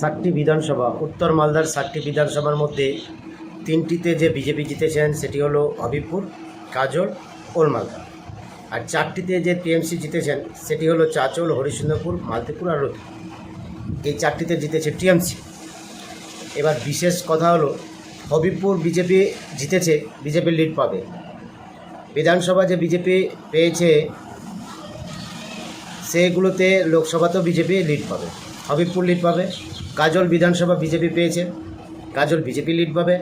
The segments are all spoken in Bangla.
ষাটটি বিধানসভা, উত্তর মালদার সাতটি বিধানসভার মধ্যে তিনটিতে যে বিজেপি জিতেছেন সেটি হলো হবিবপুর, কাজল, ওলমালদা। আর চারটিতে যে টিএমসি জিতেছেন সেটি হলো চাচল, হরিশ্চন্দ্রপুর, মালতীপুর আর রোদ। এই চারটিতে জিতেছে টিএমসি। এবার বিশেষ কথা হলো, হবিবপুর বিজেপি জিতেছে, বিজেপি লিড পাবে। বিধানসভা যে বিজেপি পেয়েছে, সেগুলোতে লোকসভাতেও বিজেপি লিড পাবে। হবিবপুর লিড পাবে। কাজল বিধানসভা বিজেপি পেয়েছে, কাজল বিজেপি লিড পাবে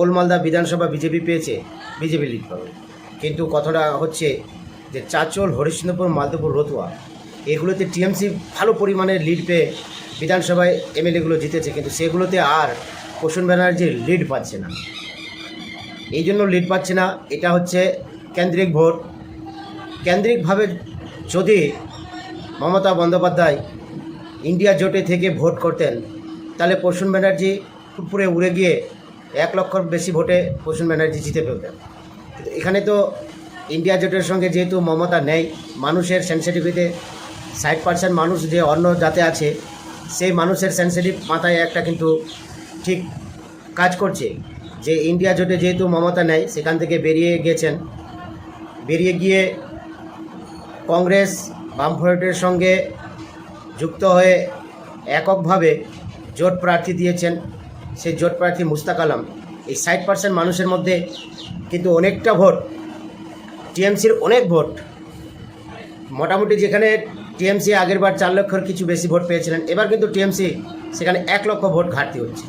ওলমালদা বিধানসভা বিজেপি পেয়েছে, বিজেপি লিড পাবে। কিন্তু কথাটা হচ্ছে যে চাচল, হরিশ্চন্দ্রপুর, মালদপুর, রতুয়া, এগুলোতে টিএমসি ভালো পরিমাণে লিড পেয়ে বিধানসভায় এমএলএগুলো জিতেছে, কিন্তু সেগুলোতে আর প্রসূন ব্যানার্জির লিড পাচ্ছে না। এই জন্য লিড পাচ্ছে না, এটা হচ্ছে কেন্দ্রিক ভোট। কেন্দ্রিকভাবে যদি মমতা বন্দ্যোপাধ্যায় ইন্ডিয়া জোটে থেকে ভোট করতেন। তাহলে প্রসূন ব্যানার্জি উপরে উড়ে গিয়ে এক লক্ষর বেশি ভোটে প্রসূন ব্যানার্জি জিতে ফেলতেন। এখানে তো ইন্ডিয়া জোটের সঙ্গে যেহেতু মমতা নেই, মানুষের সেন্সিটিভিতে ষাট পার্সেন্ট মানুষ যে অন্য জাতে আছে, সেই মানুষের সেন্সিটিভ মাথায় একটা কিন্তু ঠিক কাজ করছে যে ইন্ডিয়া জোটে যেহেতু মমতা নেই, সেখান থেকে বেরিয়ে গেছেন। বেরিয়ে গিয়ে কংগ্রেস, বামফ্রন্টের সঙ্গে যুক্ত হয়ে এককভাবে জোট প্রার্থী দিয়েছেন সেই জোট প্রার্থী মুস্তাক আলম। এই ষাট পার্সেন্ট মানুষের মধ্যে কিন্তু অনেকটা ভোট, টিএমসির অনেক ভোট। মোটামুটি যেখানে টিএমসি আগেরবার চার লক্ষর কিছু বেশি ভোট পেয়েছিলেন, এবার কিন্তু টিএমসি সেখানে এক লক্ষ ভোট ঘাটতি হচ্ছে।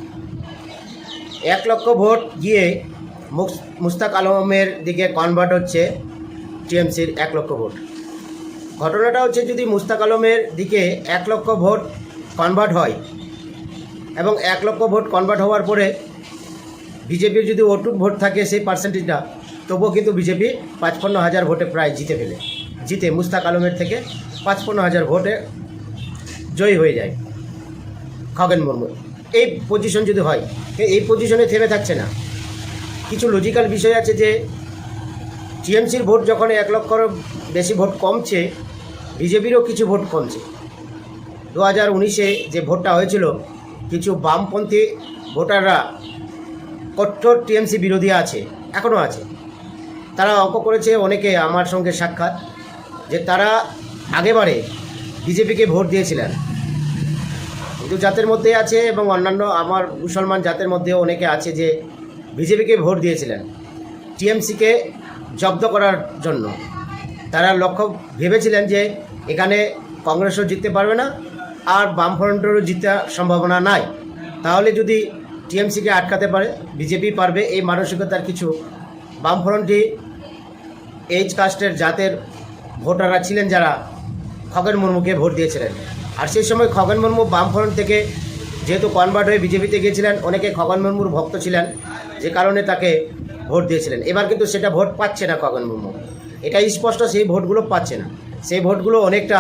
এক লক্ষ ভোট গিয়ে মুস- মুস্তাক আলমের দিকে কনভার্ট হচ্ছে টিএমসির এক লক্ষ ভোট। ঘটনাটা হচ্ছে যদি মুস্তাক আলমের দিকে এক লক্ষ ভোট কনভার্ট হয়, এবং এক লক্ষ ভোট কনভার্ট হওয়ার পরে বিজেপির যদি অটুট ভোট থাকে সেই পার্সেন্টেজটা তবুও কিন্তু বিজেপি পাঁচপন্ন হাজার ভোটে প্রায় জিতে ফেলে। জিতে মুস্তাক আলমের থেকে পাঁচপন্ন হাজার ভোটে জয়ী হয়ে যায় খগেন মুর্মু। এই পজিশন যদি হয় এই পজিশনে থেমে থাকছে না। কিছু লজিক্যাল বিষয় আছে যে, টিএমসির ভোট যখন এক লক্ষর বেশি ভোট কমছে বিজেপিরও কিছু ভোট কমছে। দু হাজার উনিশে যে ভোটটা হয়েছিল, কিছু বামপন্থী ভোটাররা কঠোর টিএমসি বিরোধী আছে এখনও আছে। তারা অঙ্ক করেছে, অনেকে আমার সঙ্গে সাক্ষাৎ, যে তারা আগেবারে বিজেপিকে ভোট দিয়েছিলেন। হিন্দু জাতের মধ্যে আছে এবং অন্যান্য আমার মুসলমান জাতের মধ্যেও অনেকে আছে যে বিজেপিকে ভোট দিয়েছিলেন, টিএমসিকে জব্দ করার জন্য। তারা লক্ষ্য ভেবেছিলেন যে এখানে কংগ্রেসও জিততে পারবে না, আর বামফ্রন্টেরও জিতার সম্ভাবনা নাই। তাহলে যদি টিএমসিকে আটকাতে পারে, বিজেপি পারবে, এই মানসিকতার কিছু বামফ্রন্টই এইচ কাস্টের জাতের ভোটাররা ছিলেন যারা খগেন মুর্মুকে ভোট দিয়েছিলেন। আর সেই সময় খগেন মুর্মু বামফ্রন্ট থেকে যেহেতু কনভার্ট হয়ে বিজেপিতে গিয়েছিলেন, অনেকে খগেন মুর্মুর ভক্ত ছিলেন, যে কারণে তাকে ভোট দিয়েছিলেন। এবার কিন্তু সেটা ভোট পাচ্ছে না খগেন মুর্মু। এটা স্পষ্ট, সেই ভোটগুলো পাচ্ছে না। সেই ভোটগুলো অনেকটা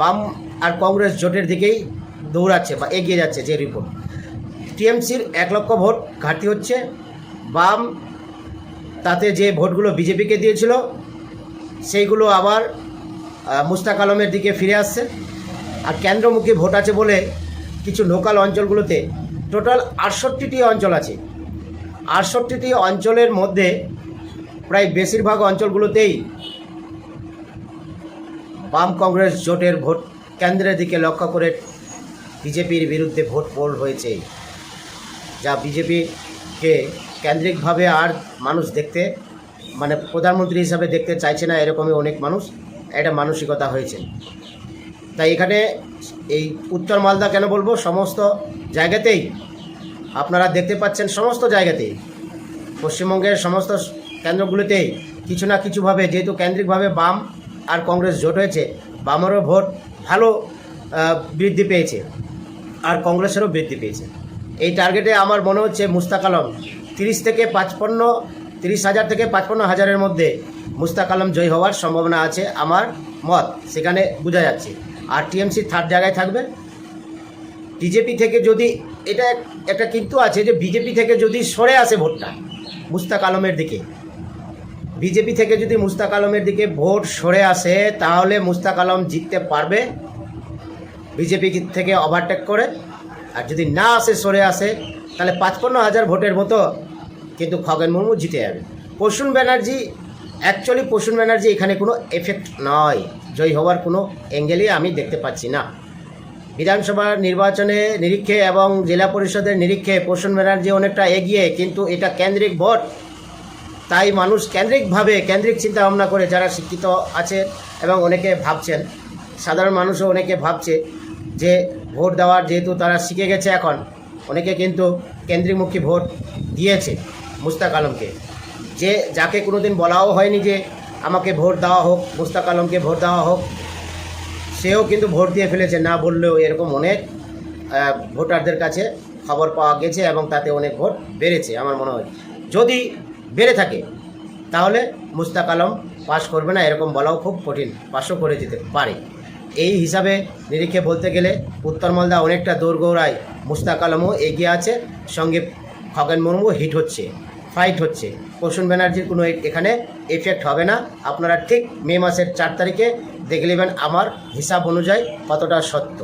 বাম আর কংগ্রেস জোটের দিকেই দৌড়াচ্ছে বা এগিয়ে যাচ্ছে যে রিপোর্ট টিএমসির এক লক্ষ ভোট ঘাটতি হচ্ছে। বাম তাতে যে ভোটগুলো বিজেপিকে দিয়েছিল, সেইগুলো আবার মুস্তাক আলমের দিকে ফিরে আসছে। আর কেন্দ্রমুখী ভোট আছে বলে কিছু লোকাল অঞ্চলগুলোতে টোটাল আটষট্টিটি অঞ্চল আছে। আটষট্টিটি অঞ্চলের মধ্যে প্রায় বেশিরভাগ অঞ্চলগুলোতেই বাম কংগ্রেস জোটের ভোট কেন্দ্রের দিকে লক্ষ্য করে বিজেপির বিরুদ্ধে ভোট পোল হয়েছে, যা বিজেপিকে কেন্দ্রিকভাবে আর মানুষ দেখতে মানে প্রধানমন্ত্রী হিসাবে দেখতে চাইছে না এরকমই অনেক মানুষ একটা মানসিকতা হয়েছে। তাই এখানে এই উত্তর মালদা কেন বলব? সমস্ত জায়গাতেই আপনারা দেখতে পাচ্ছেন, সমস্ত জায়গাতেই পশ্চিমবঙ্গের সমস্ত কেন্দ্রগুলোতেই কিছু না কিছুভাবে, যেহেতু কেন্দ্রিকভাবে বাম আর কংগ্রেস জোট হয়েছে, বামেরও ভোট ভালো বৃদ্ধি পেয়েছে আর কংগ্রেসেরও বৃদ্ধি পেয়েছে। এই টার্গেটে আমার মনে হচ্ছে মুস্তাক আলম তিরিশ থেকে পাঁচপন্ন, তিরিশ হাজার থেকে পাঁচপন্ন হাজারের মধ্যে মুস্তাক আলম জয়ী হওয়ার সম্ভাবনা আছে আমার মত, সেখানে বোঝা যাচ্ছে। আর টিএমসি থার্ড জায়গায় থাকবে। বিজেপি থেকে যদি, এটা একটা কিন্তু আছে যে বিজেপি থেকে যদি সরে আসে ভোটটা মুস্তাক আলমের দিকে বিজেপি থেকে যদি মুস্তাক আলমের দিকে ভোট সরে আসে, তাহলে মুস্তাক আলম জিততে পারবে। বিজেপি থেকে ওভারটেক করে। আর যদি না আসে, সরে আসে, তাহলে পাঁচপন্ন হাজার ভোটের মতো কিন্তু খগেন মুর্মু জিতে যাবে। প্রসূন ব্যানার্জি অ্যাকচুয়ালি প্রসূন ব্যানার্জি এখানে কোনো এফেক্ট নয়। জয় হওয়ার কোনো অ্যাঙ্গেলই আমি দেখতে পাচ্ছি না। বিধানসভা নির্বাচনে নিরীক্ষে এবং জেলা পরিষদের নিরীক্ষে প্রসূন ব্যানার্জি অনেকটা এগিয়ে, কিন্তু এটা কেন্দ্রিক ভোট। তাই মানুষ কেন্দ্রিকভাবে, কেন্দ্রিক চিন্তা ভাবনা করে যারা শিক্ষিত আছে এবং অনেকে ভাবছেন, সাধারণ মানুষও অনেকে ভাবছে যে ভোট দেওয়ার যেহেতু তারা শিখে গেছে এখন, অনেকে কিন্তু কেন্দ্রিকমুখী ভোট দিয়েছে মুস্তাক আলমকে। যে যাকে কোনোদিন বলাও হয়নি যে আমাকে ভোট দেওয়া হোক, মুস্তাক আলমকে ভোট দেওয়া হোক, সেও কিন্তু ভোট দিয়ে ফেলেছে, না বললেও এরকম অনেক ভোটারদের কাছে খবর পাওয়া গেছে এবং তাতে অনেক ভোট বেড়েছে, আমার মনে হয়। যদি বেড়ে থাকে, তাহলে মুস্তাক আলম পাশ করবে না, এরকম বলাও খুব কঠিন পাশও করে যেতে পারে। এই হিসাবে নিরীক্ষে বলতে গেলে উত্তর মালদা অনেকটা দৌড়গৌড়ায় মুস্তাক আলমও এগিয়ে আছে, সঙ্গে খগেন মুর্মু হিট হচ্ছে ফাইট হচ্ছে। প্রসূন ব্যানার্জির কোনো এখানে এফেক্ট হবে না। আপনারা ঠিক মে মাসের চার তারিখে দেখে নেবেন আমার হিসাব অনুযায়ী কতটা সত্য।